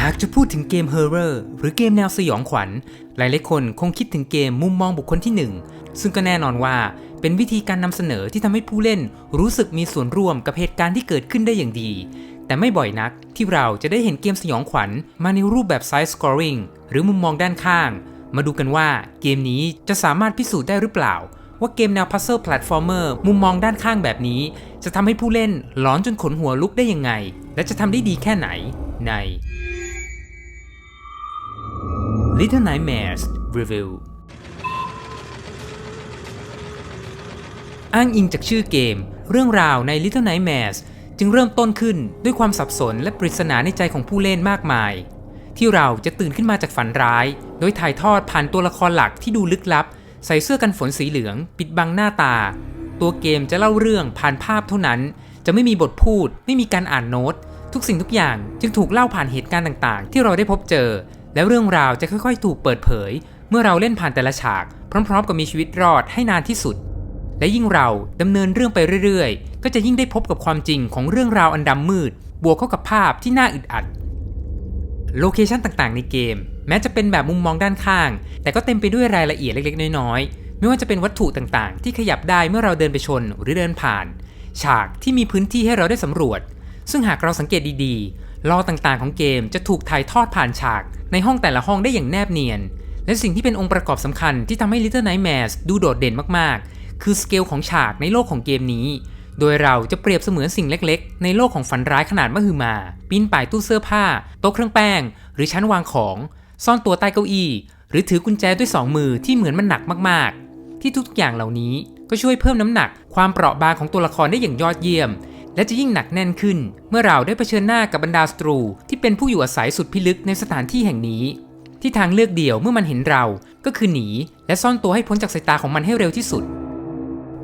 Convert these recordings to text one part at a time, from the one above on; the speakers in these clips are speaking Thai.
หากจะพูดถึงเกมเฮอร์เรอร์หรือเกมแนวสยองขวัญ หลายๆคนคงคิดถึงเกมมุมมองบุคคลที่ 1 ซึ่งก็แน่นอนว่าเป็นวิธีการนำเสนอที่ทำให้ผู้เล่นรู้สึกมีส่วนร่วมกับเหตุการณ์ที่เกิดขึ้นได้อย่างดี แต่ไม่บ่อยนักที่เราจะได้เห็นเกมสยองขวัญมาในรูปแบบไซส์สกอร์ริงหรือมุมมองด้านข้าง มาดูกันว่าเกมนี้จะสามารถพิสูจน์ได้หรือเปล่า ว่าเกมแนวพัซเซิลแพลตฟอร์มเมอร์มุมมองด้านข้างแบบนี้ จะทำให้ผู้เล่นหลอนจนขนหัวลุกได้ยังไง และจะทำได้ดีแค่ไหนใน Little Nightmares Review อ้างอิงจากชื่อเกม เรื่องราวใน Little Nightmares จึงเริ่มต้นขึ้นด้วยความสับสนและปริศนาในใจของผู้เล่นมากมาย ที่เราจะตื่นขึ้นมาจากฝันร้าย โดยถ่ายทอดผ่านตัวละครหลักที่ดูลึกลับ ใส่เสื้อกันฝนสีเหลือง ปิดบังหน้าตา ตัวเกมจะเล่าเรื่องผ่านภาพเท่านั้น จะไม่มีบทพูด ไม่มีการอ่านโน้ต ทุกสิ่งทุกอย่างจึงถูกเล่าผ่านเหตุการณ์ต่างๆ ที่เราได้พบเจอ แล้วเรื่องราวจะค่อยๆ ถูกเปิดเผย เมื่อเราเล่นผ่านแต่ละฉาก พร้อม ๆ กับมีชีวิตรอดให้นานที่สุด และยิ่งเราดำเนินเรื่องไปเรื่อยๆ ก็จะยิ่งได้พบกับความจริงของเรื่องราวอันดำมืด บวกเข้ากับภาพที่น่าอึดอัด โลเคชันต่างๆ ในเกม แม้จะเป็นแบบมุมมองด้านข้าง แต่ก็เต็มไปด้วยรายละเอียดเล็กๆ น้อยๆ ไม่ว่าจะเป็นวัตถุต่างๆ ที่ขยับได้เมื่อเราเดินไปชนหรือเดินผ่าน ฉากที่มีพื้นที่ให้เราได้สำรวจ ซึ่งหากเราสังเกตดีๆ ลอต่างๆ ของเกมจะถูกถ่ายทอดผ่านฉาก ในห้องแต่ละห้องได้อย่างแนบเนียน และสิ่งที่เป็นองค์ประกอบสำคัญที่ทำให้ Little Nightmares ดูโดดเด่นมากๆ คือสเกลของฉากในโลกของเกมนี้ โดยเราจะเปรียบเสมือนสิ่งเล็กๆ ในโลกของฝันร้ายขนาดมหึมา ปีนป่ายตู้เสื้อผ้า โต๊ะเครื่องแป้ง หรือชั้นวางของ ซ่อนตัวใต้เก้าอี้ หรือถือกุญแจด้วยสองมือที่เหมือนมันหนักมากๆ ที่ทุกๆอย่างเหล่านี้ก็ช่วยเพิ่มน้ำหนักความเปราะบางของตัวละครได้อย่างยอดเยี่ยม และจะยิ่งหนักแน่นขึ้น เมื่อเราได้เผชิญหน้ากับบรรดาศัตรู ที่เป็นผู้อยู่อาศัยสุดพิลึกในสถานที่แห่งนี้ ที่ทางเลือกเดียวเมื่อมันเห็นเราก็คือหนี และซ่อนตัวให้พ้นจากสายตาของมันให้เร็วที่สุด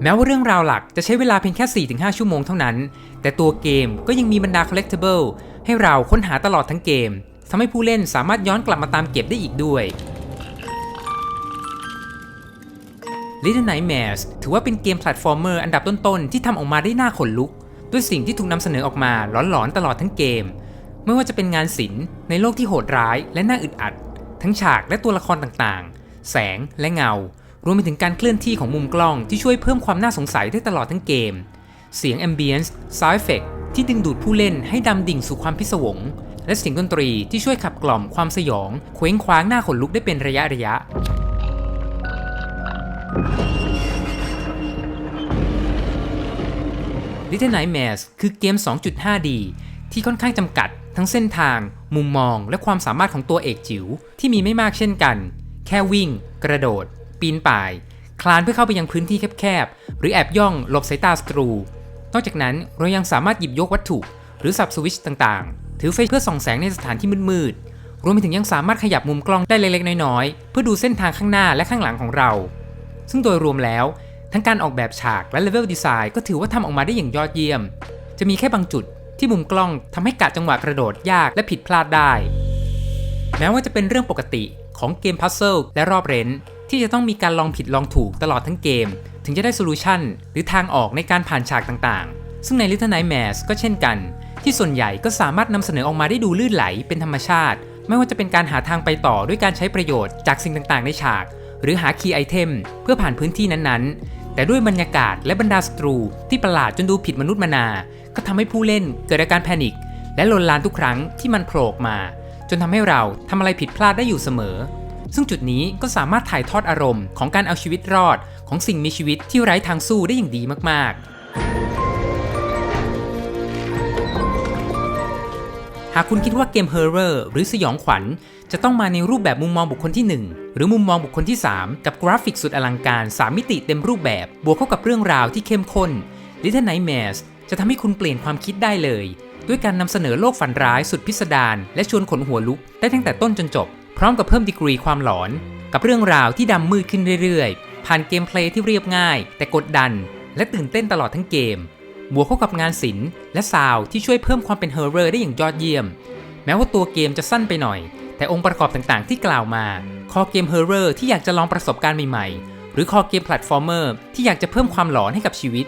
แม้ว่าเรื่องราวหลักจะใช้เวลาเพียงแค่ 4-5 ชั่วโมงเท่านั้น แต่ตัวเกมก็ยังมีบรรดา collectible ให้เราค้นหาตลอดทั้งเกมทำให้ผู้เล่นสามารถย้อนกลับมาตามเก็บได้อีกด้วย Little Nightmares ถือว่าเป็นเกมแพลตฟอร์มเมอร์อันดับต้นๆ ที่ทำออกมาได้น่าขนลุก ด้วยสิ่งที่ถูกนำเสนอออกมาหลอนๆ ตลอดทั้งเกม ไม่ว่าจะเป็นงานศิลป์ในโลกที่โหดร้ายและน่าอึดอัด ทั้งฉากและตัวละครต่างๆ แสงและเงา รวมไปถึงการเคลื่อนที่ของมุมกล้องที่ช่วยเพิ่มความน่าสงสัยได้ตลอดทั้งเกม เสียง Ambience Sound Effect ที่ดึงดูดผู้เล่นให้ดำดิ่งสู่ความพิศวง และเสียงดนตรีที่ช่วยขับกล่อมความสยองเคว้งคว้างหน้าขนลุกได้เป็นระยะระยะ Little Nightmares คือเกม 2.5D ที่ค่อนข้างจำกัด ทั้งเส้นทาง มุมมอง และความสามารถของตัวเอกจิ๋วที่มีไม่มากเช่นกัน แค่วิ่ง กระโดด ปีนป่าย คลานเพื่อเข้าไปยังพื้นที่แคบๆ หรือแอบย่องหลบสายตาศัตรู นอกจากนั้นเรายังสามารถหยิบยกวัตถุ หรือสับสวิชต่างๆ ถือไฟเพื่อส่องแสงในสถานที่มืดๆ รวมไปถึงยังสามารถขยับมุมกล้องได้เล็กๆ น้อยๆ เพื่อดูเส้นทางข้างหน้าและข้างหลังของเรา ซึ่งโดยรวมแล้ว ทั้งการออกแบบฉากและเลเวลดีไซน์ก็ถือว่าทำออกมาได้อย่างยอดเยี่ยม จะมีแค่บางจุดที่มุมกล้องทำให้กะจังหวะกระโดดยากและผิดพลาดได้ แม้ว่าจะเป็นเรื่องปกติของเกมพัซเซิลและรอบเรน ที่จะต้องมีการลองผิดลองถูกตลอดทั้งเกม ถึงจะได้โซลูชันหรือทางออกในการผ่านฉากต่างๆ ซึ่งใน Little Nightmares ก็เช่นกัน ที่ส่วนใหญ่ก็สามารถนำเสนอออกมาได้ดูลื่นไหลเป็นธรรมชาติ ไม่ว่าจะเป็นการหาทางไปต่อด้วยการใช้ประโยชน์จากสิ่งต่างๆ ในฉาก หรือหาคีย์ไอเทมเพื่อผ่านพื้นที่นั้นๆ แต่ด้วยบรรยากาศและบรรดาศัตรูที่ประหลาดจนดูผิดมนุษย์มนา ก็ทำให้ผู้เล่นเกิดอาการแพนิคและลนลานทุกครั้งที่มันโผล่มา จนทำให้เราทำอะไรผิดพลาดได้อยู่เสมอ ซึ่งจุดนี้ก็สามารถถ่ายทอดอารมณ์ของการเอาชีวิตรอดของสิ่งมีชีวิตที่ไร้ทางสู้ได้อย่างดีมากๆ หากคุณคิดว่าเกมเฮอร์เรอร์หรือสยองขวัญ จะต้องมาในรูปแบบมุมมองบุคคลที่ 1 หรือมุมมองบุคคลที่ 3 กับกราฟิกสุดอลังการ 3 มิติเต็มรูปแบบ บวกเข้ากับเรื่องราวที่เข้มข้น Little Nightmares จะทำให้คุณเปลี่ยนความคิดได้เลย ด้วยการนำเสนอโลกฝันร้ายสุดพิสดารและชวนขนหัวลุกได้ตั้งแต่ต้นจนจบ พร้อมกับเพิ่มดีกรีความหลอน กับเรื่องราวที่ดำมืดขึ้นเรื่อยๆ ผ่านเกมเพลย์ที่เรียบง่าย แต่กดดัน และตื่นเต้นตลอดทั้งเกม บวกเข้ากับงานศิลป์และซาวด์ที่ช่วยเพิ่มความเป็นเฮอร์เรอร์ได้อย่างยอดเยี่ยม แม้ว่าตัวเกมจะสั้นไปหน่อย แต่องค์ประกอบต่างๆ ที่กล่าวมา คอเกมเฮอร์เรอร์ที่อยากจะลองประสบการณ์ใหม่ๆ หรือคอเกมแพลตฟอร์มเมอร์ที่อยากจะเพิ่มความหลอนให้กับชีวิต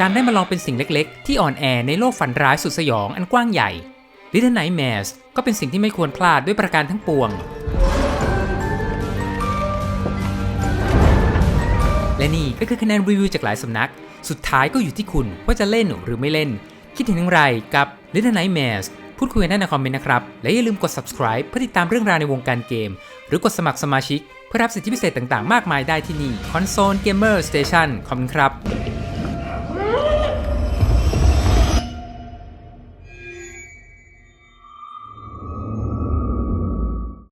การได้มาลองเป็นสิ่งเล็กๆ ที่อ่อนแอในโลกฝันร้ายสุดสยองอันกว้างใหญ่ Little Nightmares ก็เป็นสิ่งที่ไม่ควรพลาดด้วยประการทั้งปวง และนี่ก็คือคะแนนรีวิวจากหลายสำนัก สุดท้ายก็อยู่ที่คุณว่าจะเล่นหรือไม่เล่น คิดเห็นอย่างไรกับ Little Nightmares พูดคุยกันได้ในคอมเมนต์นะครับ และอย่าลืมกด subscribe เพื่อติดตามเรื่องราวในวงการเกม หรือกดสมัครสมาชิก เพื่อรับสิทธิพิเศษต่างๆ มากมายได้ที่นี่ Console Gamer Station ขอบคุณครับ